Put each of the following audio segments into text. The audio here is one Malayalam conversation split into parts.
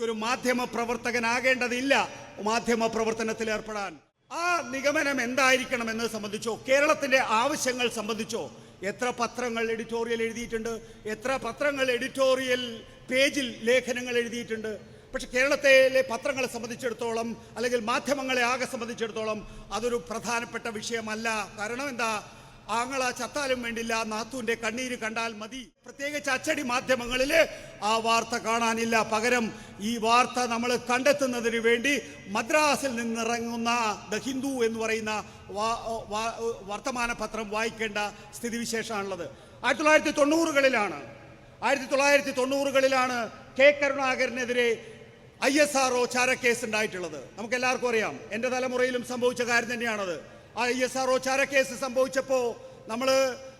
എനിക്കൊരു മാധ്യമ പ്രവർത്തകനാകേണ്ടതില്ല. മാധ്യമ പ്രവർത്തനത്തിൽ ഏർപ്പെടാൻ. ആ നിഗമനം എന്തായിരിക്കണം എന്നത് സംബന്ധിച്ചോ? കേരളത്തിന്റെ ആവശ്യങ്ങൾ സംബന്ധിച്ചോ? എത്ര പത്രങ്ങൾ എഡിറ്റോറിയൽ എഴുതിയിട്ടുണ്ട്? എത്ര പത്രങ്ങൾ എഡിറ്റോറിയൽ പേജിൽ ലേഖനങ്ങൾ എഴുതിയിട്ടുണ്ട്? പക്ഷെ കേരളത്തിലെ പത്രങ്ങളെ സംബന്ധിച്ചിടത്തോളം അല്ലെങ്കിൽ മാധ്യമങ്ങളെ ആകെ സംബന്ധിച്ചിടത്തോളം അതൊരു പ്രധാനപ്പെട്ട വിഷയമല്ല. കാരണം എന്താ? ആങ്ങള ചത്താലും വേണ്ടില്ല നാത്തൂന്റെ കണ്ണീര് കണ്ടാൽ മതി. പ്രത്യേകിച്ച് അച്ചടി മാധ്യമങ്ങളിൽ ആ വാർത്ത കാണാനില്ല. പകരം ഈ വാർത്ത നമ്മൾ കണ്ടെത്തുന്നതിന് വേണ്ടി മദ്രാസിൽ നിന്നിറങ്ങുന്ന ദ ഹിന്ദു എന്ന് പറയുന്ന വർത്തമാന പത്രം വായിക്കേണ്ട സ്ഥിതിവിശേഷമാണുള്ളത്. ആയിരത്തി തൊള്ളായിരത്തി തൊണ്ണൂറുകളിലാണ് ആയിരത്തി തൊള്ളായിരത്തി തൊണ്ണൂറുകളിലാണ് കെ കരുണാകരനെതിരെ ഐ എസ് ആർ ഒ ചാരക്കേസ് ഉണ്ടായിട്ടുള്ളത്. നമുക്ക് എല്ലാവർക്കും അറിയാം എന്റെ തലമുറയിലും സംഭവിച്ച കാര്യം തന്നെയാണത്. ഐ എസ് ആർ ഒ ചാരക്കേസ് സംഭവിച്ചപ്പോ നമ്മൾ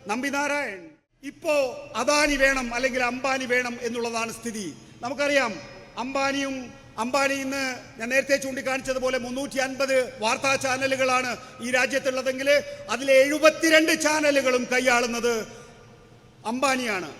നമ്പിനാരായൺ. ഇപ്പോ അദാനി വേണം അല്ലെങ്കിൽ അംബാനി വേണം എന്നുള്ളതാണ് സ്ഥിതി. നമുക്കറിയാം അംബാനിയും അംബാനി ഇന്ന് ഞാൻ നേരത്തെ ചൂണ്ടിക്കാണിച്ചതുപോലെ മുന്നൂറ്റി അൻപത് വാർത്താ ചാനലുകളാണ് ഈ രാജ്യത്തുള്ളതെങ്കിൽ അതിൽ എഴുപത്തിരണ്ട് ചാനലുകളും കൈയാളുന്നത് അംബാനിയാണ്.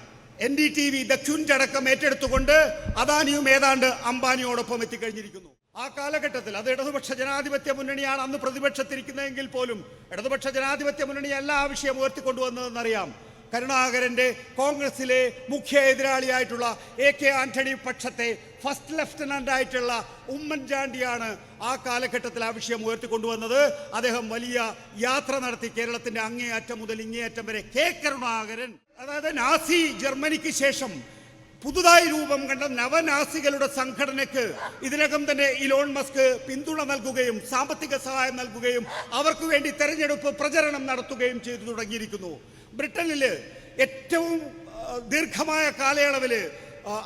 N D T V Dakshin ചടക്കം ഏറ്റെടുത്തുകൊണ്ട് അദാനിയും ഏതാണ്ട് അംബാനിയോടൊപ്പം എത്തിക്കഴിഞ്ഞിരിക്കുന്നു. ആ കാലഘട്ടത്തിൽ അത് ഇടതുപക്ഷ ജനാധിപത്യ മുന്നണിയാണ് അന്ന് പ്രതിപക്ഷത്തിരിക്കുന്നതെങ്കിൽ പോലും ഇടതുപക്ഷ ജനാധിപത്യ മുന്നണി എല്ലാ വിഷയം ഉയർത്തിക്കൊണ്ടുവന്നതെന്നറിയാം. കരുണാകരന്റെ കോൺഗ്രസിലെ മുഖ്യ എതിരാളിയായിട്ടുള്ള എ കെ ആന്റണി പക്ഷത്തെ ഫസ്റ്റ് ലെഫ്റ്റനന്റ് ആയിട്ടുള്ള ഉമ്മൻചാണ്ടിയാണ് ആ കാലഘട്ടത്തിൽ ആ വിഷയം ഉയർത്തിക്കൊണ്ടുവന്നത്. അദ്ദേഹം വലിയ യാത്ര നടത്തി കേരളത്തിന്റെ അങ്ങേയറ്റം മുതൽ ഇങ്ങേയറ്റം വരെ കെ കരുണാകരൻ അതായത് നാസി ജർമ്മനിക്ക് ശേഷം പുതുതായി രൂപം കണ്ട നവനാസികളുടെ സംഘടനയ്ക്ക് ഇതിനകം തന്നെ ഇലോൺ മസ്ക് പിന്തുണ നൽകുകയും സാമ്പത്തിക സഹായം നൽകുകയും അവർക്ക് വേണ്ടി തെരഞ്ഞെടുപ്പ് പ്രചരണം നടത്തുകയും ചെയ്തു തുടങ്ങിയിരിക്കുന്നു. ബ്രിട്ടനിൽ ഏറ്റവും ദീർഘമായ കാലയളവിൽ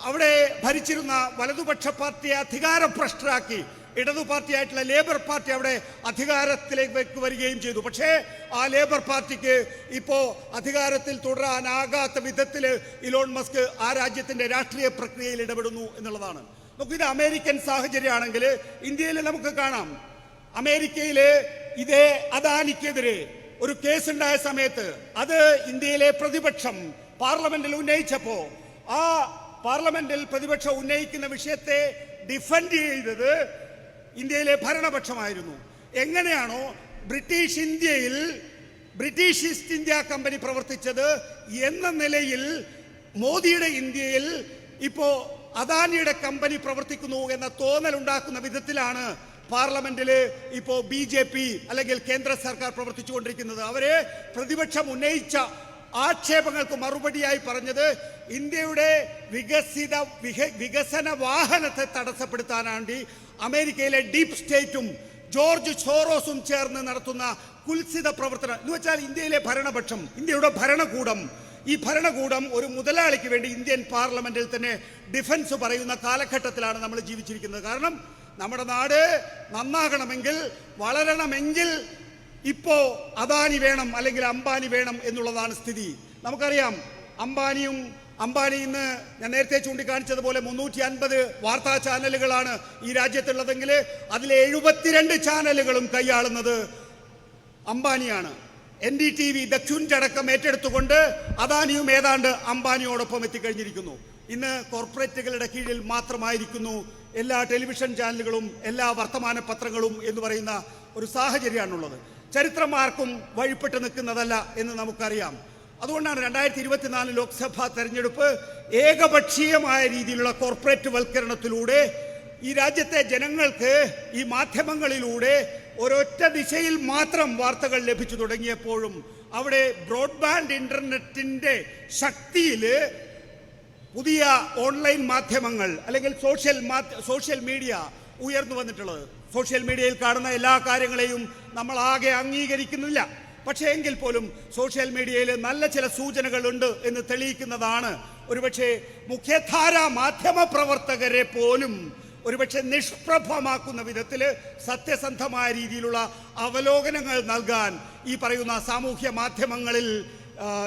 അവിടെ ഭരിച്ചിരുന്ന വലതുപക്ഷ പാർട്ടിയെ അധികാരഭ്രഷ്ടരാക്കി ഇടതു പാർട്ടിയായിട്ടുള്ള ലേബർ പാർട്ടി അവിടെ അധികാരത്തിലേക്ക് വരികയും ചെയ്തു. പക്ഷേ ആ ലേബർ പാർട്ടിക്ക് ഇപ്പോൾ അധികാരത്തിൽ തുടരാനാകാത്ത വിധത്തിൽ ഇലോൺ മസ്ക് ആ രാജ്യത്തിന്റെ രാഷ്ട്രീയ പ്രക്രിയയിൽ ഇടപെടുന്നു എന്നുള്ളതാണ്. നമുക്കിത് അമേരിക്കൻ സാഹചര്യമാണെങ്കിൽ ഇന്ത്യയിൽ നമുക്ക് കാണാം. അമേരിക്കയിൽ ഇതേ അദാനിക്കെതിരെ ഒരു കേസ് ഉണ്ടായ സമയത്ത് അത് ഇന്ത്യയിലെ പ്രതിപക്ഷം പാർലമെന്റിൽ ഉന്നയിച്ചപ്പോ ആ പാർലമെന്റിൽ പ്രതിപക്ഷം ഉന്നയിക്കുന്ന വിഷയത്തെ ഡിഫൻഡ് ചെയ്തത് ഇന്ത്യയിലെ ഭരണപക്ഷമായിരുന്നു. എങ്ങനെയാണോ ബ്രിട്ടീഷ് ഇന്ത്യയിൽ ബ്രിട്ടീഷ് ഈസ്റ്റ് ഇന്ത്യ കമ്പനി പ്രവർത്തിച്ചത് എന്ന നിലയിൽ മോദിയുടെ ഇന്ത്യയിൽ ഇപ്പോ അദാനിയുടെ കമ്പനി പ്രവർത്തിക്കുന്നു എന്ന തോന്നൽ ഉണ്ടാക്കുന്ന വിധത്തിലാണ് പാർലമെന്റിൽ ഇപ്പോ ബി ജെ പി അല്ലെങ്കിൽ കേന്ദ്ര സർക്കാർ പ്രവർത്തിച്ചുകൊണ്ടിരിക്കുന്നത്. അവരെ പ്രതിപക്ഷം ഉന്നയിച്ച ആക്ഷേപങ്ങൾക്ക് മറുപടിയായി പറഞ്ഞത് ഇന്ത്യയുടെ വികസിത വികസന വാഹനത്തെ തടസ്സപ്പെടുത്താനാണ്ടി അമേരിക്കയിലെ ഡീപ് സ്റ്റേറ്റും ജോർജ് ഷോറോസും ചേർന്ന് നടത്തുന്ന കുൽസിത പ്രവർത്തനം. എന്ന് വെച്ചാൽ ഇന്ത്യയിലെ ഭരണപക്ഷം ഇന്ത്യയുടെ ഭരണകൂടം. ഈ ഭരണകൂടം ഒരു മുതലാളിക്ക് വേണ്ടി ഇന്ത്യൻ പാർലമെന്റിൽ തന്നെ ഡിഫൻസ് പറയുന്ന കാലഘട്ടത്തിലാണ് നമ്മൾ ജീവിച്ചിരിക്കുന്നത്. കാരണം നമ്മുടെ നാട് നന്നാകണമെങ്കിൽ വളരണമെങ്കിൽ ഇപ്പോ അദാനി വേണം അല്ലെങ്കിൽ അംബാനി വേണം എന്നുള്ളതാണ് സ്ഥിതി. നമുക്കറിയാം അംബാനിയും അംബാനി ഇന്ന് ഞാൻ നേരത്തെ ചൂണ്ടിക്കാണിച്ചതുപോലെ മുന്നൂറ്റി അൻപത് വാർത്താ ചാനലുകളാണ് ഈ രാജ്യത്തുള്ളതെങ്കിൽ അതിലെ എഴുപത്തിരണ്ട് ചാനലുകളും കൈയാളുന്നത് അംബാനിയാണ്. എൻ ഡി ടി വി ദക്ഷിണടക്കം ഏറ്റെടുത്തുകൊണ്ട് അദാനിയും ഏതാണ്ട് അംബാനിയോടൊപ്പം എത്തിക്കഴിഞ്ഞിരിക്കുന്നു. ഇന്ന് കോർപ്പറേറ്റുകളുടെ കീഴിൽ മാത്രമായിരിക്കുന്നു എല്ലാ ടെലിവിഷൻ ചാനലുകളും എല്ലാ വർത്തമാന പത്രങ്ങളും എന്ന് പറയുന്ന ഒരു സാഹചര്യമാണുള്ളത്. ചരിത്രം ആർക്കും വഴിപ്പെട്ട് നിൽക്കുന്നതല്ല എന്ന് നമുക്കറിയാം. അതുകൊണ്ടാണ് രണ്ടായിരത്തി ഇരുപത്തിനാല് ലോക്സഭാ തെരഞ്ഞെടുപ്പ് ഏകപക്ഷീയമായ രീതിയിലുള്ള കോർപ്പറേറ്റ് വൽക്കരണത്തിലൂടെ ഈ രാജ്യത്തെ ജനങ്ങൾക്ക് ഈ മാധ്യമങ്ങളിലൂടെ ഒരൊറ്റ ദിശയിൽ മാത്രം വാർത്തകൾ ലഭിച്ചു തുടങ്ങിയപ്പോഴും അവിടെ ബ്രോഡ്ബാൻഡ് ഇന്റർനെറ്റിന്റെ ശക്തിയിൽ പുതിയ ഓൺലൈൻ മാധ്യമങ്ങൾ അല്ലെങ്കിൽ സോഷ്യൽ സോഷ്യൽ മീഡിയ ഉയർന്നു വന്നിട്ടുള്ളത്. സോഷ്യൽ മീഡിയയിൽ കാണുന്ന എല്ലാ കാര്യങ്ങളെയും നമ്മൾ ആകെ അംഗീകരിക്കുന്നില്ല. പക്ഷേ എങ്കിൽ പോലും സോഷ്യൽ മീഡിയയിൽ നല്ല ചില സൂചനകളുണ്ട് എന്ന് തെളിയിക്കുന്നതാണ്. ഒരുപക്ഷെ മുഖ്യധാര മാധ്യമ പ്രവർത്തകരെ പോലും ഒരുപക്ഷെ നിഷ്പ്രഭമാക്കുന്ന വിധത്തിൽ സത്യസന്ധമായ രീതിയിലുള്ള അവലോകനങ്ങൾ നൽകാൻ ഈ പറയുന്ന സാമൂഹ്യ മാധ്യമങ്ങളിൽ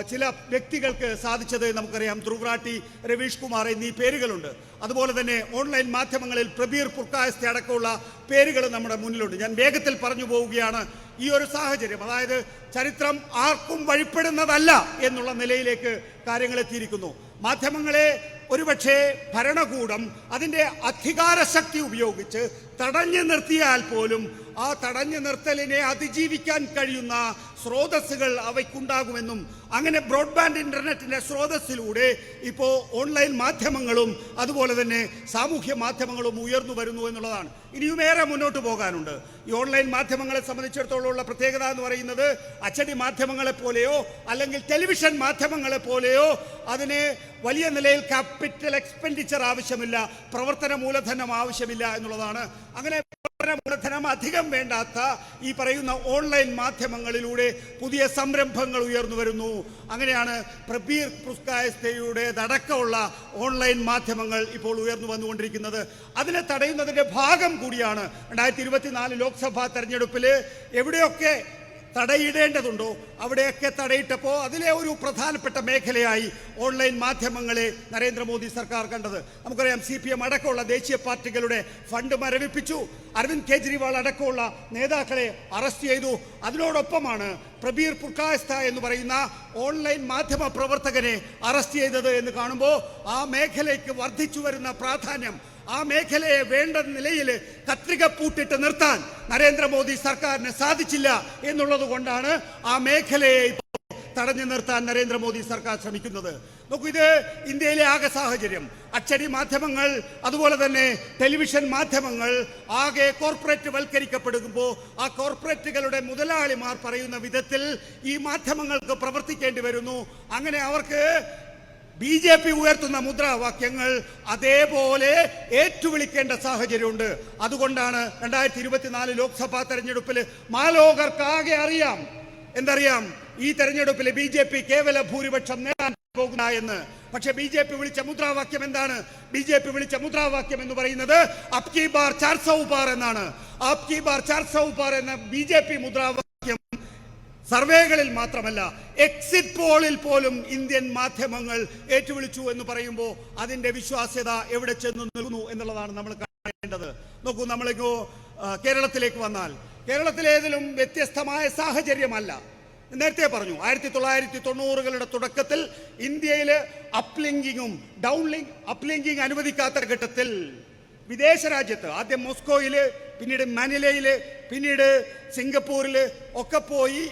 ചില വ്യക്തികൾക്ക് സാധിച്ചത് നമുക്കറിയാം. ധ്രുവ്രാട്ടി രവീഷ് കുമാർ എന്നീ പേരുകളുണ്ട്. അതുപോലെ തന്നെ ഓൺലൈൻ മാധ്യമങ്ങളിൽ പ്രബീർ പുർക്കായസ്തി അടക്കമുള്ള പേരുകൾ നമ്മുടെ മുന്നിലുണ്ട്. ഞാൻ വേഗത്തിൽ പറഞ്ഞു പോവുകയാണ്. ഈ ഒരു സാഹചര്യം അതായത് ചരിത്രം ആർക്കും വഴിപ്പെടുന്നതല്ല എന്നുള്ള നിലയിലേക്ക് കാര്യങ്ങൾ എത്തിയിരിക്കുന്നു. മാധ്യമങ്ങളെ ഒരുപക്ഷെ ഭരണകൂടം അതിന്റെ അധികാരശക്തി ഉപയോഗിച്ച് തടഞ്ഞു നിർത്തിയാൽ പോലും ആ തടഞ്ഞു നിർത്തലിനെ അതിജീവിക്കാൻ കഴിയുന്ന സ്രോതസ്സുകൾ അവയ്ക്കുണ്ടാകുമെന്നും അങ്ങനെ ബ്രോഡ്ബാൻഡ് ഇന്റർനെറ്റിന്റെ സ്രോതസ്സിലൂടെ ഇപ്പോൾ ഓൺലൈൻ മാധ്യമങ്ങളും അതുപോലെ തന്നെ സാമൂഹ്യ മാധ്യമങ്ങളും ഉയർന്നു വരുന്നു എന്നുള്ളതാണ്. ഇനിയും ഏറെ മുന്നോട്ട് പോകാനുണ്ട്. ഈ ഓൺലൈൻ മാധ്യമങ്ങളെ സംബന്ധിച്ചിടത്തോളമുള്ള പ്രത്യേകത എന്ന് പറയുന്നത് അച്ചടി മാധ്യമങ്ങളെ പോലെയോ അല്ലെങ്കിൽ ടെലിവിഷൻ മാധ്യമങ്ങളെ പോലെയോ അതിന് വലിയ നിലയിൽ ക്യാപിറ്റൽ എക്സ്പെൻഡിച്ചർ ആവശ്യമില്ല പ്രവർത്തന മൂലധനം ആവശ്യമില്ല എന്നുള്ളതാണ് അങ്ങനെ മൂലധനം അധികം വേണ്ടാത്ത ഈ പറയുന്ന ഓൺലൈൻ മാധ്യമങ്ങളിലൂടെ പുതിയ സംരംഭങ്ങൾ ഉയർന്നു വരുന്നു. അങ്ങനെയാണ് പ്രബീർ പുസ്കായസ്ഥയുടേതടക്കമുള്ള ഓൺലൈൻ മാധ്യമങ്ങൾ ഇപ്പോൾ ഉയർന്നു വന്നുകൊണ്ടിരിക്കുന്നത്. അതിനെ തടയുന്നതിന്റെ ഭാഗം കൂടിയാണ് രണ്ടായിരത്തി ഇരുപത്തിനാല് ലോക്സഭാ തെരഞ്ഞെടുപ്പിൽ എവിടെയൊക്കെ തടയിടേണ്ടതുണ്ടോ? അവിടെയൊക്കെ തടയിട്ടപ്പോൾ അതിലെ ഒരു പ്രധാനപ്പെട്ട മേഖലയായി ഓൺലൈൻ മാധ്യമങ്ങളെ നരേന്ദ്രമോദി സർക്കാർ കണ്ടത്. നമുക്കറിയാം സി പി എം അടക്കമുള്ള ദേശീയ പാർട്ടികളുടെ ഫണ്ട് മരവിപ്പിച്ചു. അരവിന്ദ് കെജ്രിവാൾ അടക്കമുള്ള നേതാക്കളെ അറസ്റ്റ് ചെയ്തു. അതിനോടൊപ്പമാണ് പ്രബീർ പുർക്കാസ്ത എന്ന് പറയുന്ന ഓൺലൈൻ മാധ്യമ പ്രവർത്തകനെ അറസ്റ്റ് ചെയ്തത് എന്ന് കാണുമ്പോൾ ആ മേഖലയ്ക്ക് വർദ്ധിച്ചു വരുന്ന പ്രാധാന്യം ആ മേഖലയെ വേണ്ട നിലയിൽ കത്രിക പൂട്ടിട്ട് നിർത്താൻ നരേന്ദ്രമോദി സർക്കാരിന് സാധിച്ചില്ല എന്നുള്ളത് കൊണ്ടാണ് ആ മേഖലയെ തടഞ്ഞു നിർത്താൻ നരേന്ദ്രമോദി സർക്കാർ ശ്രമിക്കുന്നത്. നോക്കൂ ഇത് ഇന്ത്യയിലെ ആകെ സാഹചര്യം. അച്ചടി മാധ്യമങ്ങൾ അതുപോലെ തന്നെ ടെലിവിഷൻ മാധ്യമങ്ങൾ ആകെ കോർപ്പറേറ്റ് വൽക്കരിക്കപ്പെടുമ്പോൾ ആ കോർപ്പറേറ്റുകളുടെ മുതലാളിമാർ പറയുന്ന വിധത്തിൽ ഈ മാധ്യമങ്ങൾക്ക് പ്രവർത്തിക്കേണ്ടി വരുന്നു. അങ്ങനെ അവർക്ക് ബി ജെ പി ഉയർത്തുന്ന മുദ്രാവാക്യങ്ങൾ അതേപോലെ ഏറ്റുവിളിക്കേണ്ട സാഹചര്യമുണ്ട്. അതുകൊണ്ടാണ് രണ്ടായിരത്തി ഇരുപത്തിനാല് ലോക്സഭാ തെരഞ്ഞെടുപ്പിൽ മാലോകർക്കാകെ അറിയാം. എന്തറിയാം? ഈ തെരഞ്ഞെടുപ്പിൽ ബി ജെ പി കേവല ഭൂരിപക്ഷം നേടാൻ പോകുന്ന എന്ന്. പക്ഷെ ബി ജെ പി വിളിച്ച മുദ്രാവാക്യം എന്താണ്? ബി ജെ പി വിളിച്ച മുദ്രാവാക്യം എന്ന് പറയുന്നത് അപ്കി ബാർ ചാർസൌ എന്നാണ്. അപ്കി ബാർ ചാർസൌ എന്ന ബി ജെ പി മുദ്രാവാക്യം സർവേകളിൽ മാത്രമല്ല എക്സിറ്റ് പോളിൽ പോലും ഇന്ത്യൻ മാധ്യമങ്ങൾ ഏറ്റുവിളിച്ചു എന്ന് പറയുമ്പോൾ അതിന്റെ വിശ്വാസ്യത എവിടെ ചെന്ന് നിൽക്കുന്നു എന്നുള്ളതാണ് നമ്മൾ കാണേണ്ടത്. നോക്കൂ നമ്മളിപ്പോ കേരളത്തിലേക്ക് വന്നാൽ കേരളത്തിലേതിലും വ്യത്യസ്തമായ സാഹചര്യമല്ല. നേരത്തെ പറഞ്ഞു ആയിരത്തി തൊള്ളായിരത്തി തൊണ്ണൂറുകളുടെ തുടക്കത്തിൽ ഇന്ത്യയിൽ അപ്ലിങ്കിങ്ങും ഡൗൺലിങ്ക് അപ്ലിങ്കിങ് അനുവദിക്കാത്ത ഘട്ടത്തിൽ വിദേശ രാജ്യത്ത് ആദ്യം മോസ്കോയിൽ പിന്നീട് മനിലയിൽ പിന്നീട് സിംഗപ്പൂരിൽ ഒക്കെ പോയി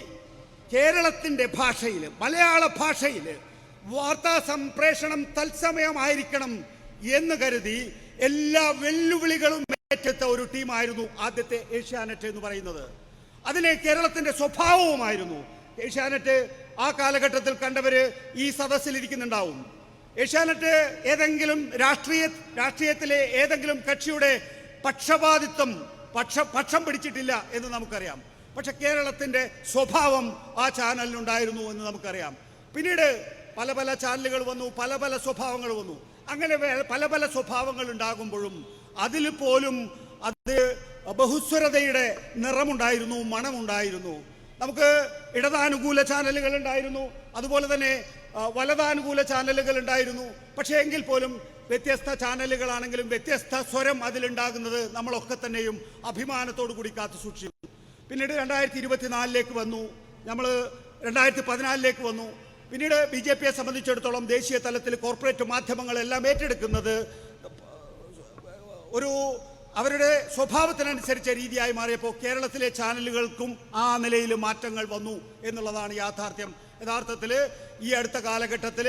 കേരളത്തിന്റെ ഭാഷയിൽ മലയാള ഭാഷയിൽ വാർത്താ സംപ്രേഷണം തത്സമയമായിരിക്കണം എന്ന് കരുതി എല്ലാ വെല്ലുവിളികളും ഏറ്റെടുത്ത ഒരു ടീമായിരുന്നു ആദ്യത്തെ ഏഷ്യാനെറ്റ് എന്ന് പറയുന്നത്. അതിലെ കേരളത്തിന്റെ സ്വഭാവവുമായിരുന്നു. ഏഷ്യാനെറ്റ് ആ കാലഘട്ടത്തിൽ കണ്ടവര് ഈ സദസ്സിൽ ഇരിക്കുന്നുണ്ടാവും ഏഷ്യാനെറ്റ് ഏതെങ്കിലും രാഷ്ട്രീയ രാഷ്ട്രീയത്തിലെ ഏതെങ്കിലും കക്ഷിയുടെ പക്ഷപാതിത്വം പക്ഷ പക്ഷം പിടിച്ചിട്ടില്ല എന്ന് നമുക്കറിയാം. പക്ഷെ കേരളത്തിന്റെ സ്വഭാവം ആ ചാനലിനുണ്ടായിരുന്നു എന്ന് നമുക്കറിയാം. പിന്നീട് പല പല ചാനലുകൾ വന്നു പല പല സ്വഭാവങ്ങൾ വന്നു. അങ്ങനെ പല പല സ്വഭാവങ്ങൾ ഉണ്ടാകുമ്പോഴും അതിൽ പോലും അത് ബഹുസ്വരതയുടെ നിറമുണ്ടായിരുന്നു മണമുണ്ടായിരുന്നു. നമുക്ക് ഇടതാനുകൂല ചാനലുകൾ ഉണ്ടായിരുന്നു അതുപോലെ തന്നെ വലതാനുകൂല ചാനലുകൾ ഉണ്ടായിരുന്നു. പക്ഷേ എങ്കിൽ പോലും വ്യത്യസ്ത ചാനലുകളാണെങ്കിലും വ്യത്യസ്ത സ്വരം അതിലുണ്ടാകുന്നത് നമ്മളൊക്കെ തന്നെയും അഭിമാനത്തോടു കൂടി കാത്തു സൂക്ഷിച്ചു പിന്നീട് രണ്ടായിരത്തി ഇരുപത്തിനാലിലേക്ക് വന്നു. നമ്മൾ രണ്ടായിരത്തി പതിനാലിലേക്ക് വന്നു. പിന്നീട് ബി ജെ പിയെ സംബന്ധിച്ചിടത്തോളം ദേശീയ തലത്തിൽ കോർപ്പറേറ്റ് മാധ്യമങ്ങളെല്ലാം ഏറ്റെടുക്കുന്നത് ഒരു അവരുടെ സ്വഭാവത്തിനനുസരിച്ച രീതിയായി മാറിയപ്പോൾ കേരളത്തിലെ ചാനലുകൾക്കും ആ നിലയിൽ മാറ്റങ്ങൾ വന്നു എന്നുള്ളതാണ് യാഥാർത്ഥ്യം. യഥാർത്ഥത്തിൽ ഈ അടുത്ത കാലഘട്ടത്തിൽ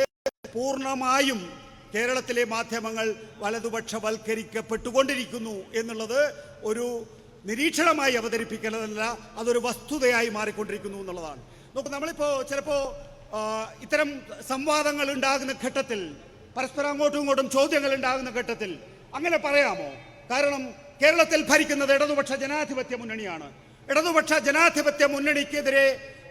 പൂർണമായും കേരളത്തിലെ മാധ്യമങ്ങൾ വലതുപക്ഷവൽക്കരിക്കപ്പെട്ടുകൊണ്ടിരിക്കുന്നു എന്നുള്ളത് ഒരു നിരീക്ഷണമായി അവതരിപ്പിക്കേണ്ടതല്ല അതൊരു വസ്തുതയായി മാറിക്കൊണ്ടിരിക്കുന്നു എന്നുള്ളതാണ്. നോക്കൂ നമ്മളിപ്പോൾ ചിലപ്പോൾ ഇത്തരം സംവാദങ്ങൾ ഉണ്ടാകുന്ന ഘട്ടത്തിൽ പരസ്പരം അങ്ങോട്ടും ഇങ്ങോട്ടും ചോദ്യങ്ങൾ ഉണ്ടാകുന്ന ഘട്ടത്തിൽ അങ്ങനെ പറയാമോ? കാരണം കേരളത്തിൽ ഭരിക്കുന്നത് ഇടതുപക്ഷ ജനാധിപത്യ മുന്നണിയാണ്. ഇടതുപക്ഷ ജനാധിപത്യ മുന്നണിക്കെതിരെ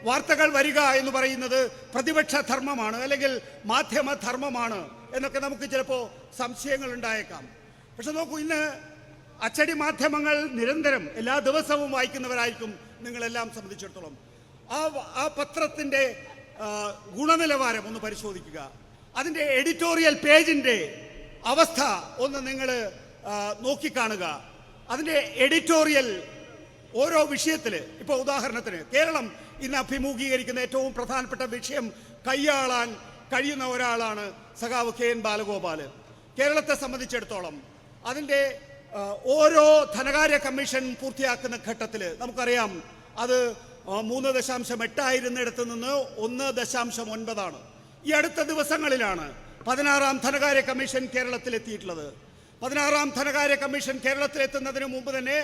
വാർത്തകൾ വരിക എന്ന് പറയുന്നത് പ്രതിപക്ഷ ധർമ്മമാണ് അല്ലെങ്കിൽ മാധ്യമ ധർമ്മമാണ് എന്നൊക്കെ നമുക്ക് ചിലപ്പോൾ സംശയങ്ങൾ ഉണ്ടായേക്കാം. പക്ഷെ നോക്കൂ ഇന്ന് അച്ചടി മാധ്യമങ്ങൾ നിരന്തരം എല്ലാ ദിവസവും വായിക്കുന്നവരായിരിക്കും നിങ്ങളെല്ലാം സംബന്ധിച്ചിടത്തോളം. ആ ആ പത്രത്തിന്റെ ഗുണനിലവാരം ഒന്ന് പരിശോധിക്കുക. അതിന്റെ എഡിറ്റോറിയൽ പേജിന്റെ അവസ്ഥ ഒന്ന് നിങ്ങൾ നോക്കിക്കാണുക. അതിന്റെ എഡിറ്റോറിയൽ ഓരോ വിഷയത്തിൽ ഇപ്പോൾ ഉദാഹരണത്തിന് കേരളം ഇന്ന് അഭിമുഖീകരിക്കുന്ന ഏറ്റവും പ്രധാനപ്പെട്ട വിഷയം കൈയാളാൻ കഴിയുന്ന ഒരാളാണ് സഖാവ് കെ എൻ ബാലഗോപാൽ കേരളത്തെ സംബന്ധിച്ചിടത്തോളം അതിന്റെ ഓരോ ധനകാര്യ കമ്മീഷൻ പൂർത്തിയാക്കുന്ന ഘട്ടത്തിൽ നമുക്കറിയാം അത് മൂന്ന് ദശാംശം എട്ടായിരുന്നിടത്ത് നിന്ന് ഒന്ന് ദശാംശം ഒൻപതാണ്. ഈ അടുത്ത ദിവസങ്ങളിലാണ് പതിനാറാം ധനകാര്യ കമ്മീഷൻ കേരളത്തിലെത്തിയിട്ടുള്ളത്. പതിനാറാം ധനകാര്യ കമ്മീഷൻ കേരളത്തിലെത്തുന്നതിന് മുമ്പ് തന്നെ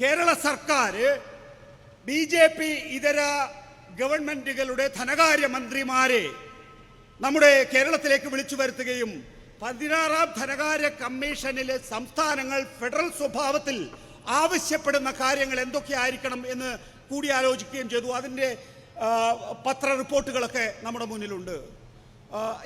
കേരള സർക്കാർ ബി ജെ പി ഇതര ഗവൺമെന്റുകളുടെ ധനകാര്യ മന്ത്രിമാരെ നമ്മുടെ കേരളത്തിലേക്ക് വിളിച്ചു വരുത്തുകയും പതിനാറാം ധനകാര്യ കമ്മീഷനിലെ സംസ്ഥാനങ്ങൾ ഫെഡറൽ സ്വഭാവത്തിൽ ആവശ്യപ്പെടുന്ന കാര്യങ്ങൾ എന്തൊക്കെയായിരിക്കണം എന്ന് കൂടിയാലോചിക്കുകയും ചെയ്തു. അതിന്റെ പത്ര റിപ്പോർട്ടുകളൊക്കെ നമ്മുടെ മുന്നിലുണ്ട്.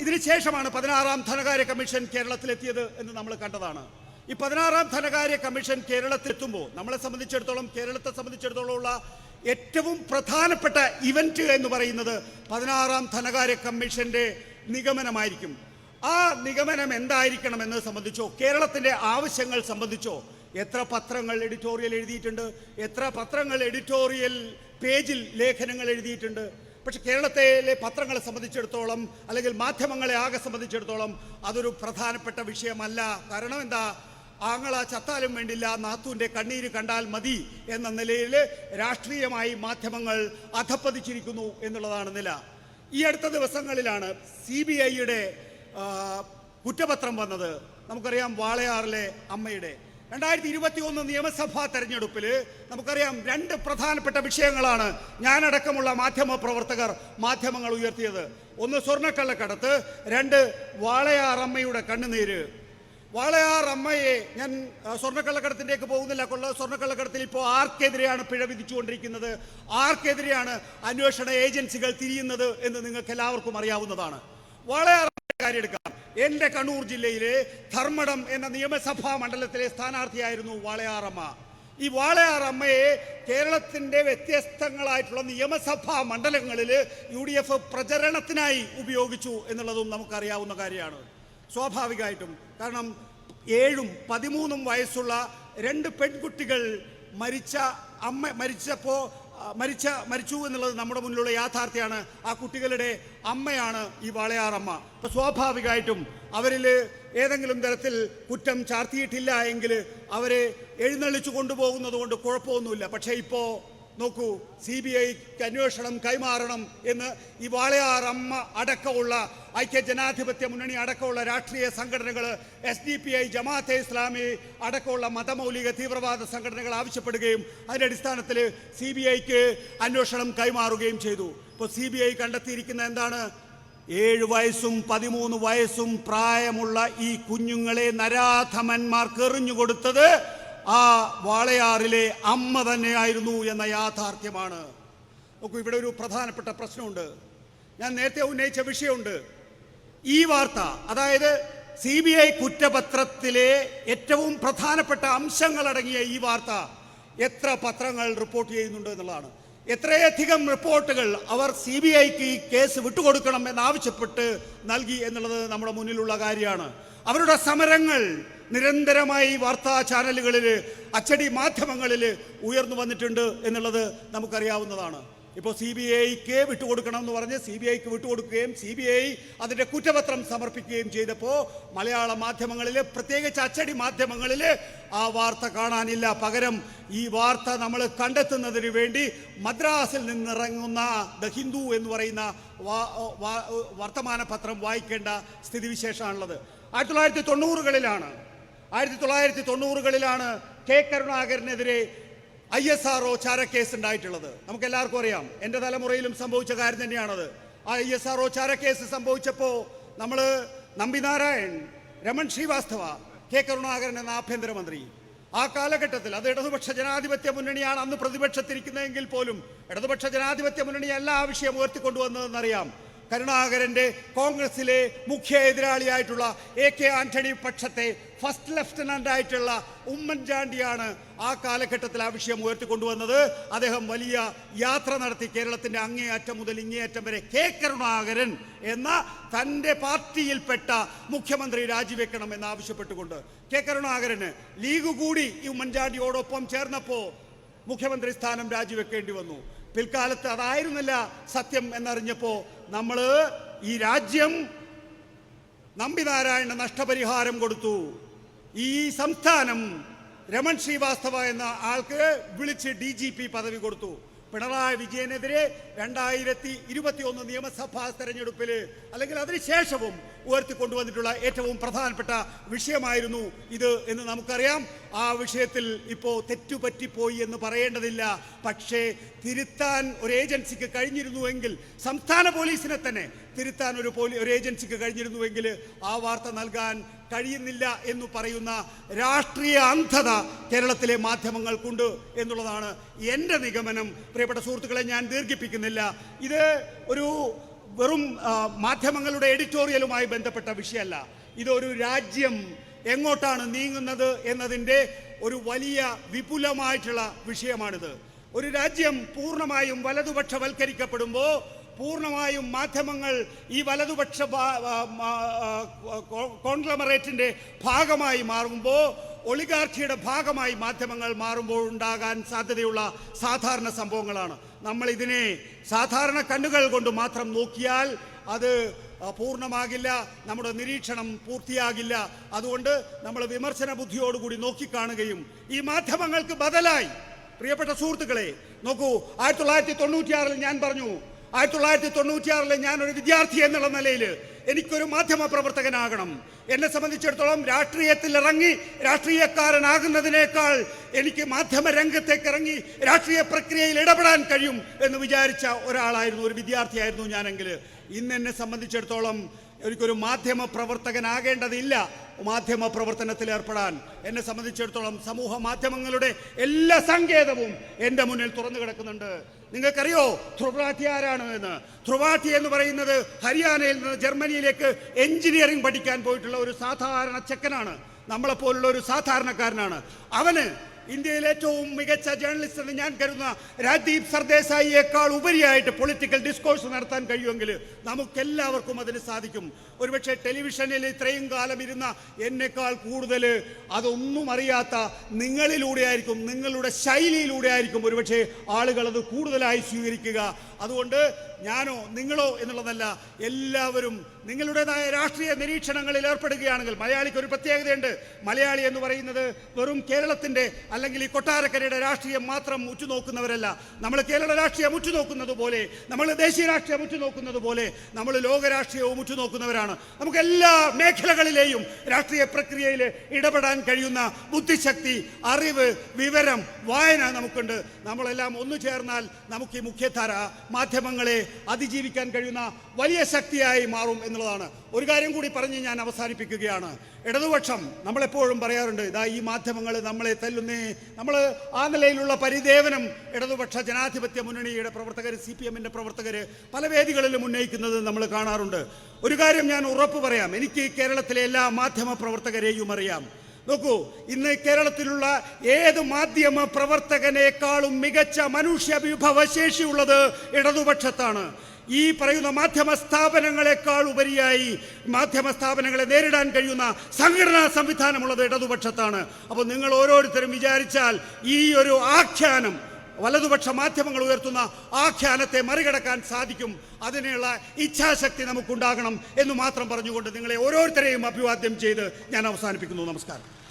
ഇതിനുശേഷമാണ് ശേഷമാണ് പതിനാറാം ധനകാര്യ കമ്മീഷൻ കേരളത്തിലെത്തിയത് എന്ന് നമ്മൾ കണ്ടതാണ്. ഈ പതിനാറാം ധനകാര്യ കമ്മീഷൻ കേരളത്തിലെത്തുമ്പോൾ നമ്മളെ സംബന്ധിച്ചിടത്തോളം കേരളത്തെ സംബന്ധിച്ചിടത്തോളം ഉള്ള ഏറ്റവും പ്രധാനപ്പെട്ട ഇവന്റ് എന്ന് പറയുന്നത് പതിനാറാം ധനകാര്യ കമ്മീഷന്റെ നിഗമനമായിരിക്കും. ആ നിഗമനം എന്തായിരിക്കണം എന്നത് സംബന്ധിച്ചോ? കേരളത്തിന്റെ ആവശ്യങ്ങൾ സംബന്ധിച്ചോ? എത്ര പത്രങ്ങൾ എഡിറ്റോറിയൽ എഴുതിയിട്ടുണ്ട്? എത്ര പത്രങ്ങൾ എഡിറ്റോറിയൽ പേജിൽ ലേഖനങ്ങൾ എഴുതിയിട്ടുണ്ട്? പക്ഷെ കേരളത്തിലെ പത്രങ്ങളെ സംബന്ധിച്ചിടത്തോളം അല്ലെങ്കിൽ മാധ്യമങ്ങളെ ആകെ സംബന്ധിച്ചിടത്തോളം അതൊരു പ്രധാനപ്പെട്ട വിഷയമല്ല. കാരണം എന്താ? ആങ്ങള ചത്താലും വേണ്ടില്ല നാത്തൂന്റെ കണ്ണീര് കണ്ടാൽ മതി എന്ന നിലയിൽ രാഷ്ട്രീയമായി മാധ്യമങ്ങൾ അധപ്പതിച്ചിരിക്കുന്നു എന്നുള്ളതാണ് നില. ഈ അടുത്ത ദിവസങ്ങളിലാണ് സി ബി ഐയുടെ കുറ്റപത്രം വന്നത് നമുക്കറിയാം വാളയാറിലെ അമ്മയുടെ. രണ്ടായിരത്തി ഇരുപത്തി ഒന്ന് നിയമസഭാ തെരഞ്ഞെടുപ്പിൽ നമുക്കറിയാം രണ്ട് പ്രധാനപ്പെട്ട വിഷയങ്ങളാണ് ഞാനടക്കമുള്ള മാധ്യമ പ്രവർത്തകർ മാധ്യമങ്ങൾ ഉയർത്തിയത്. ഒന്ന് സ്വർണക്കള്ളക്കടത്ത് രണ്ട് വാളയാർ അമ്മയുടെ കണ്ണുനീര്. വാളയാർ അമ്മയെ ഞാൻ സ്വർണക്കള്ളക്കടത്തിന്റെയൊക്കെ പോകുന്നില്ല. കൊള്ള സ്വർണക്കള്ളക്കടത്തിൽ ഇപ്പോൾ ആർക്കെതിരെയാണ് പിഴ വിധിച്ചുകൊണ്ടിരിക്കുന്നത്? ആർക്കെതിരെയാണ് അന്വേഷണ ഏജൻസികൾ തിരിയുന്നത് എന്ന് നിങ്ങൾക്ക് എല്ലാവർക്കും അറിയാവുന്നതാണ്. വാളയാർ കാര്യം എടുക്കാം എന്റെ കണ്ണൂർ ജില്ലയിലെ ധർമ്മടം എന്ന നിയമസഭാ മണ്ഡലത്തിലെ സ്ഥാനാർത്ഥിയായിരുന്നു വാളയാറമ്മ. ഈ വാളയാറമ്മയെ കേരളത്തിന്റെ വ്യത്യസ്തങ്ങളായിട്ടുള്ള നിയമസഭാ മണ്ഡലങ്ങളിൽ യു ഡി എഫ് പ്രചരണത്തിനായി ഉപയോഗിച്ചു എന്നുള്ളതും നമുക്കറിയാവുന്ന കാര്യമാണ്. സ്വാഭാവികമായിട്ടും. കാരണം ഏഴും പതിമൂന്നും വയസ്സുള്ള രണ്ട് പെൺകുട്ടികൾ മരിച്ച അമ്മ മരിച്ചപ്പോൾ മരിച്ച മരിച്ചു എന്നുള്ളത് നമ്മുടെ മുന്നിലുള്ള യാഥാർത്ഥ്യമാണ് ആ കുട്ടികളുടെ അമ്മയാണ് ഈ വാളയാറമ്മ. അപ്പോൾ സ്വാഭാവികമായിട്ടും അവരിൽ ഏതെങ്കിലും തരത്തിൽ കുറ്റം ചാർത്തിയിട്ടില്ല എങ്കിൽ അവരെ എഴുന്നള്ളിച്ചു കൊണ്ടുപോകുന്നത് കൊണ്ട് കുഴപ്പമൊന്നുമില്ല. പക്ഷേ ഇപ്പോൾ നോക്കൂ സി ബി ഐക്ക് അന്വേഷണം കൈമാറണം എന്ന് ഈ വാളയാർ അമ്മ അടക്കമുള്ള ഐക്യ ജനാധിപത്യ മുന്നണി അടക്കമുള്ള രാഷ്ട്രീയ സംഘടനകൾ S D P I Jamaat-e Islami അടക്കമുള്ള മതമൗലിക തീവ്രവാദ സംഘടനകൾ ആവശ്യപ്പെടുകയും അതിന്റെ അടിസ്ഥാനത്തിൽ സി ബി ഐക്ക് അന്വേഷണം കൈമാറുകയും ചെയ്തു. ഇപ്പോൾ സി ബി ഐ കണ്ടെത്തിയിരിക്കുന്ന എന്താണ്? ഏഴ് വയസ്സും പതിമൂന്ന് വയസ്സും പ്രായമുള്ള ഈ കുഞ്ഞുങ്ങളെ നരാധമന്മാർക്ക് എറിഞ്ഞു കൊടുത്തത് ആ വാളയാറിലെ അമ്മ തന്നെയായിരുന്നു എന്ന യാഥാർത്ഥ്യമാണ്. നോക്കൂ ഇവിടെ ഒരു പ്രധാനപ്പെട്ട പ്രശ്നമുണ്ട്. ഞാൻ നേരത്തെ ഉന്നയിച്ച വിഷയമുണ്ട്. ഈ വാർത്ത അതായത് സി ബി ഐ കുറ്റപത്രത്തിലെ ഏറ്റവും പ്രധാനപ്പെട്ട അംശങ്ങളടങ്ങിയ ഈ വാർത്ത എത്ര പത്രങ്ങൾ റിപ്പോർട്ട് ചെയ്യുന്നുണ്ട് എന്നുള്ളതാണ്. എത്രയധികം റിപ്പോർട്ടുകൾ അവർ സി ബി ഐക്ക് ഈ കേസ് വിട്ടുകൊടുക്കണം എന്നാവശ്യപ്പെട്ട് നൽകി എന്നുള്ളത് നമ്മുടെ മുന്നിലുള്ള കാര്യമാണ്. അവരുടെ സമരങ്ങൾ നിരന്തരമായി വാർത്താ ചാനലുകളിൽ അച്ചടി മാധ്യമങ്ങളിൽ ഉയർന്നു വന്നിട്ടുണ്ട് എന്നുള്ളത് നമുക്കറിയാവുന്നതാണ്. ഇപ്പോൾ സി ബി ഐക്ക് വിട്ടുകൊടുക്കണം എന്ന് പറഞ്ഞ് സി ബി ഐക്ക് വിട്ടുകൊടുക്കുകയും സി ബി ഐ അതിന്റെ കുറ്റപത്രം സമർപ്പിക്കുകയും ചെയ്തപ്പോൾ മലയാള മാധ്യമങ്ങളിൽ പ്രത്യേകിച്ച് അച്ചടി മാധ്യമങ്ങളിൽ ആ വാർത്ത കാണാനില്ല. പകരം ഈ വാർത്ത നമ്മൾ കണ്ടെത്തുന്നതിന് വേണ്ടി മദ്രാസിൽ നിന്നിറങ്ങുന്ന ദ ഹിന്ദു എന്ന് പറയുന്ന വർത്തമാന പത്രം വായിക്കേണ്ട സ്ഥിതിവിശേഷമാണുള്ളത്. ആയിരത്തി തൊള്ളായിരത്തി തൊണ്ണൂറുകളിലാണ് ആയിരത്തി തൊള്ളായിരത്തി തൊണ്ണൂറുകളിലാണ് കെ. കരുണാകരനെതിരെ ഐ. എസ്. ആർ. ഒ. ചാരക്കേസ് ഉണ്ടായിട്ടുള്ളത് നമുക്ക് എല്ലാവർക്കും അറിയാം. എന്റെ തലമുറയിലും സംഭവിച്ച കാര്യം തന്നെയാണത്. ആ ഐ. എസ്. ആർ. ഒ. ചാരക്കേസ് സംഭവിച്ചപ്പോൾ നമ്മൾ നമ്പിനാരായൺ രമൺ ശ്രീവാസ്തവ കെ. കരുണാകരൻ എന്ന ആഭ്യന്തരമന്ത്രി. ആ കാലഘട്ടത്തിൽ അത് ഇടതുപക്ഷ ജനാധിപത്യ മുന്നണിയാണ് അന്ന് പ്രതിപക്ഷത്തിരിക്കുന്നതെങ്കിൽ പോലും ഇടതുപക്ഷ ജനാധിപത്യ മുന്നണി എല്ലാ വിഷയം ഉയർത്തിക്കൊണ്ടുവന്നതെന്നറിയാം. കരുണാകരന്റെ കോൺഗ്രസിലെ മുഖ്യ എതിരാളിയായിട്ടുള്ള എ കെ ആന്റണി പക്ഷത്തെ ഫസ്റ്റ് ലെഫ്റ്റനന്റ് ആയിട്ടുള്ള ഉമ്മൻചാണ്ടിയാണ് ആ കാലഘട്ടത്തിൽ ആ വിഷയം ഉയർത്തിക്കൊണ്ടുവന്നത്. അദ്ദേഹം വലിയ യാത്ര നടത്തി കേരളത്തിന്റെ അങ്ങേയറ്റം മുതൽ ഇങ്ങേയറ്റം വരെ കെ കരുണാകരൻ എന്ന തന്റെ പാർട്ടിയിൽപ്പെട്ട മുഖ്യമന്ത്രി രാജിവെക്കണം എന്ന് ആവശ്യപ്പെട്ടുകൊണ്ട് കെ കരുണാകരന് ലീഗ് കൂടി ഈ ഉമ്മൻചാണ്ടിയോടൊപ്പം ചേർന്നപ്പോ മുഖ്യമന്ത്രി സ്ഥാനം രാജിവെക്കേണ്ടി വന്നു. പിൽക്കാലത്ത് അതായിരുന്നില്ല സത്യം എന്നറിഞ്ഞപ്പോൾ നമ്മൾ ഈ രാജ്യം നമ്പിനാരായണ നഷ്ടപരിഹാരം കൊടുത്തു. ഈ സംസ്ഥാനം രമൺ ശ്രീവാസ്തവ എന്ന ആൾക്ക് വിളിച്ച് ഡി പദവി കൊടുത്തു. പിണറായി വിജയനെതിരെ രണ്ടായിരത്തി ഇരുപത്തി ഒന്ന് നിയമസഭാ തെരഞ്ഞെടുപ്പിൽ അല്ലെങ്കിൽ അതിനുശേഷവും ഉയർത്തിക്കൊണ്ടുവന്നിട്ടുള്ള ഏറ്റവും പ്രധാനപ്പെട്ട വിഷയമായിരുന്നു ഇത് എന്ന് നമുക്കറിയാം. ആ വിഷയത്തിൽ ഇപ്പോൾ തെറ്റുപറ്റിപ്പോയി എന്ന് പറയേണ്ടതില്ല. പക്ഷേ തിരുത്താൻ ഒരു ഏജൻസിക്ക് കഴിഞ്ഞിരുന്നുവെങ്കിൽ സംസ്ഥാന പോലീസിനെ തന്നെ തിരുത്താൻ ഒരു പോലീ ഒരു ഏജൻസിക്ക് കഴിഞ്ഞിരുന്നുവെങ്കിൽ ആ വാർത്ത നൽകാൻ കഴിയുന്നില്ല എന്ന് പറയുന്ന രാഷ്ട്രീയ അന്ധത കേരളത്തിലെ മാധ്യമങ്ങൾക്കുണ്ട് എന്നുള്ളതാണ് എന്റെ നിഗമനം. പ്രിയപ്പെട്ട സുഹൃത്തുക്കളെ ഞാൻ ദീർഘിപ്പിക്കുന്നില്ല. ഇത് ഒരു വെറും മാധ്യമങ്ങളുടെ എഡിറ്റോറിയലുമായി ബന്ധപ്പെട്ട വിഷയമല്ല. ഇതൊരു രാജ്യം എങ്ങോട്ടാണ് നീങ്ങുന്നത് എന്നതിന്റെ ഒരു വലിയ വിപുലമായിട്ടുള്ള വിഷയമാണിത്. ഒരു രാജ്യം പൂർണമായും വലതുപക്ഷവൽക്കരിക്കപ്പെടുമ്പോൾ പൂർണമായും മാധ്യമങ്ങൾ ഈ വലതുപക്ഷ ഭാ- ആ, ആ, ആ, കോ- കോൺഗ്ലമറേറ്റിന്റെ ഭാഗമായി മാറുമ്പോൾ ഒളിഗാർക്കിയുടെ ഭാഗമായി മാധ്യമങ്ങൾ മാറുമ്പോൾ ഉണ്ടാകാൻ സാധ്യതയുള്ള സാധാരണ സംഭവങ്ങളാണ്. നമ്മൾ ഇതിനെ സാധാരണ കണ്ണുകൾ കൊണ്ട് മാത്രം നോക്കിയാൽ അത് പൂർണമാകില്ല നമ്മുടെ നിരീക്ഷണം പൂർത്തിയാകില്ല. അതുകൊണ്ട് നമ്മൾ വിമർശന ബുദ്ധിയോടുകൂടി നോക്കിക്കാണുകയും ഈ മാധ്യമങ്ങൾക്ക് ബദലായി. പ്രിയപ്പെട്ട സുഹൃത്തുക്കളെ നോക്കൂ ആയിരത്തി തൊള്ളായിരത്തി തൊണ്ണൂറ്റിയാറിൽ ഞാൻ പറഞ്ഞു ആയിരത്തി തൊള്ളായിരത്തി തൊണ്ണൂറ്റിയാറിലെ ഞാൻ ഒരു വിദ്യാർത്ഥി എന്നുള്ള നിലയിൽ എനിക്കൊരു മാധ്യമ പ്രവർത്തകനാകണം എന്നെ സംബന്ധിച്ചിടത്തോളം രാഷ്ട്രീയത്തിൽ ഇറങ്ങി രാഷ്ട്രീയക്കാരനാകുന്നതിനേക്കാൾ എനിക്ക് മാധ്യമ രംഗത്തേക്ക് ഇറങ്ങി രാഷ്ട്രീയ പ്രക്രിയയിൽ ഇടപെടാൻ കഴിയും എന്ന് വിചാരിച്ച ഒരാളായിരുന്നു ഒരു വിദ്യാർത്ഥിയായിരുന്നു ഞാനെങ്കിൽ. ഇന്ന് എന്നെ സംബന്ധിച്ചിടത്തോളം എനിക്കൊരു മാധ്യമ പ്രവർത്തകനാകേണ്ടതില്ല. മാധ്യമ പ്രവർത്തനത്തിൽ ഏർപ്പെടാൻ എന്നെ സംബന്ധിച്ചിടത്തോളം സമൂഹ മാധ്യമങ്ങളുടെ എല്ലാ സങ്കേതവും എന്റെ മുന്നിൽ തുറന്നു കിടക്കുന്നുണ്ട്. നിങ്ങൾക്കറിയോ ധ്രുവാഠി ആരാണ് എന്ന്? ധ്രുവാഠി എന്ന് പറയുന്നത് ഹരിയാനയിൽ നിന്ന് ജർമ്മനിയിലേക്ക് എഞ്ചിനീയറിംഗ് പഠിക്കാൻ പോയിട്ടുള്ള ഒരു സാധാരണ ചെക്കനാണ്. നമ്മളെപ്പോലുള്ള ഒരു സാധാരണക്കാരനാണ്. അവന് ഇന്ത്യയിലെ ഏറ്റവും മികച്ച ജേർണലിസ്റ്റ് എന്ന് ഞാൻ കരുതുന്ന രാജ്ദീപ് സർദേശായിയേക്കാൾ ഉപരിയായിട്ട് പൊളിറ്റിക്കൽ ഡിസ്കോഴ്സ് നടത്താൻ കഴിയുമെങ്കിൽ നമുക്കെല്ലാവർക്കും അതിന് സാധിക്കും. ഒരുപക്ഷെ ടെലിവിഷനിൽ ഇത്രയും കാലം ഇരുന്ന എന്നെക്കാൾ കൂടുതൽ അതൊന്നും അറിയാത്ത നിങ്ങളിലൂടെ ആയിരിക്കും നിങ്ങളുടെ ശൈലിയിലൂടെ ആയിരിക്കും ഒരുപക്ഷെ ആളുകൾ അത് കൂടുതലായി സ്വീകരിക്കുക. അതുകൊണ്ട് ഞാനോ നിങ്ങളോ എന്നുള്ളതല്ല എല്ലാവരും നിങ്ങളുടേതായ രാഷ്ട്രീയ നിരീക്ഷണങ്ങളിൽ ഏർപ്പെടുകയാണെങ്കിൽ മലയാളിക്ക് ഒരു പ്രത്യേകതയുണ്ട്. മലയാളി എന്ന് പറയുന്നത് വെറും കേരളത്തിന്റെ അല്ലെങ്കിൽ ഈ കൊട്ടാരക്കരയുടെ രാഷ്ട്രീയം മാത്രം ഉറ്റുനോക്കുന്നവരല്ല. നമ്മൾ കേരള രാഷ്ട്രീയം ഉറ്റുനോക്കുന്നത് പോലെ നമ്മൾ ദേശീയ രാഷ്ട്രീയം ഉറ്റുനോക്കുന്നത് പോലെ നമ്മൾ ലോകരാഷ്ട്രീയവും ഉറ്റുനോക്കുന്നവരാണ്. നമുക്ക് എല്ലാ മേഖലകളിലെയും രാഷ്ട്രീയ പ്രക്രിയയിൽ ഇടപെടാൻ കഴിയുന്ന ബുദ്ധിശക്തി അറിവ് വിവരം വായന നമുക്കുണ്ട്. നമ്മളെല്ലാം ഒന്നു ചേർന്നാൽ നമുക്ക് ഈ മുഖ്യധാര മാധ്യമങ്ങളെ അതിജീവിക്കാൻ കഴിയുന്ന വലിയ ശക്തിയായി മാറും എന്നുള്ളതാണ്. ഒരു കാര്യം കൂടി പറഞ്ഞ് ഞാൻ അവസാനിപ്പിക്കുകയാണ്. ഇടതുപക്ഷം നമ്മളെപ്പോഴും പറയാറുണ്ട് ഇതാ ഈ മാധ്യമങ്ങൾ നമ്മളെ തല്ലുന്നേ. നമ്മൾ ആ നിലയിലുള്ള പരിദേവനം ഇടതുപക്ഷ ജനാധിപത്യ മുന്നണിയുടെ പ്രവർത്തകർ സി പി എമ്മിന്റെ പ്രവർത്തകർ പല വേദികളിലും ഉന്നയിക്കുന്നത് നമ്മൾ കാണാറുണ്ട്. ഒരു കാര്യം ഞാൻ ഉറപ്പ് പറയാം എനിക്ക് കേരളത്തിലെ എല്ലാ മാധ്യമ പ്രവർത്തകരെയും അറിയാം. നോക്കൂ ഇന്ന് കേരളത്തിലുള്ള ഏത് മാധ്യമ പ്രവർത്തകനേക്കാളും മികച്ച മനുഷ്യ വിഭവശേഷിയുള്ളത് ഇടതുപക്ഷത്താണ്. ഈ പറയുന്ന മാധ്യമ സ്ഥാപനങ്ങളെക്കാൾ ഉപരിയായി മാധ്യമ സ്ഥാപനങ്ങളെ നേരിടാൻ കഴിയുന്ന സംഘടനാ സംവിധാനമുള്ളത് ഇടതുപക്ഷത്താണ്. അപ്പോൾ നിങ്ങൾ ഓരോരുത്തരും വിചാരിച്ചാൽ ഈ ഒരു ആഖ്യാനം വലതുപക്ഷ മാധ്യമങ്ങൾ ഉയർത്തുന്ന ആഖ്യാനത്തെ മറികടക്കാൻ സാധിക്കും. അതിനുള്ള ഇച്ഛാശക്തി നമുക്കുണ്ടാകണം എന്ന് മാത്രം പറഞ്ഞുകൊണ്ട് നിങ്ങളെ ഓരോരുത്തരെയും അഭിവാദ്യം ചെയ്ത് ഞാൻ അവസാനിപ്പിക്കുന്നു. നമസ്കാരം.